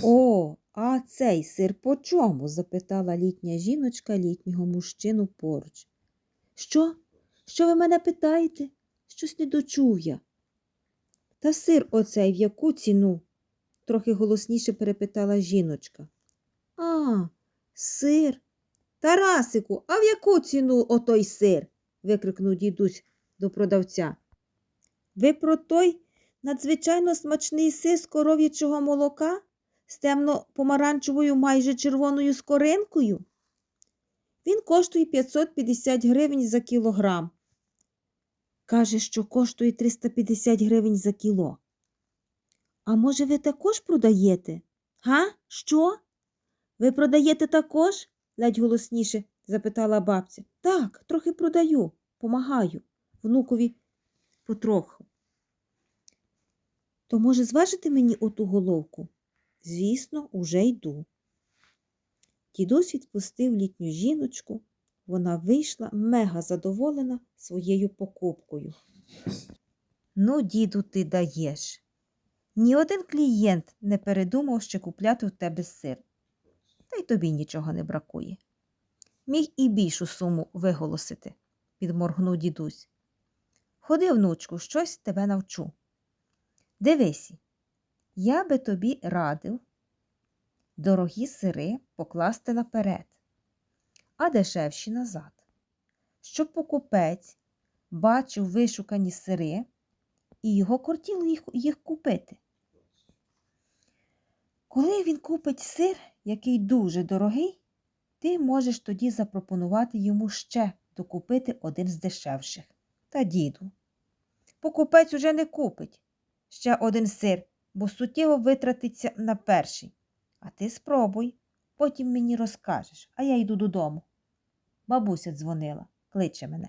О, а цей сир по чому? запитала літня жіночка літнього мужчину поруч. Що? Що ви мене питаєте? Щось не дочув я. Та сир оцей в яку ціну? трохи голосніше перепитала жіночка. А, сир. Тарасику, а в яку ціну отой сир? викрикнув дідусь до продавця. Ви про той надзвичайно смачний сир з коров'ячого молока з темно-помаранчевою майже червоною скоринкою? Він коштує 550 гривень за кілограм. Каже, що коштує 350 гривень за кіло. А може, ви також продаєте? Га? Що? Ви продаєте також? ледь голосніше запитала бабця. Так, трохи продаю, помагаю внукові потроху. То, може, зважите мені оту головку? Звісно, уже йду. Дідусь відпустив літню жіночку. Вона вийшла мега задоволена своєю покупкою. Ну, діду, ти даєш. Ні один клієнт не передумав ще купляти у тебе сир. Та й тобі нічого не бракує. Міг і більшу суму виголосити, підморгнув дідусь. Ходи, внучку, щось тебе навчу. Дивися, я би тобі радив дорогі сири покласти наперед, а дешевші назад, щоб покупець бачив вишукані сири і його кортіло їх, їх купити. Коли він купить сир, який дуже дорогий, ти можеш тоді запропонувати йому ще докупити один з дешевших. Та, діду, покупець уже не купить ще один сир, бо суттєво витратиться на перший. А ти спробуй, потім мені розкажеш, а я йду додому. Бабуся дзвонила, кличе мене.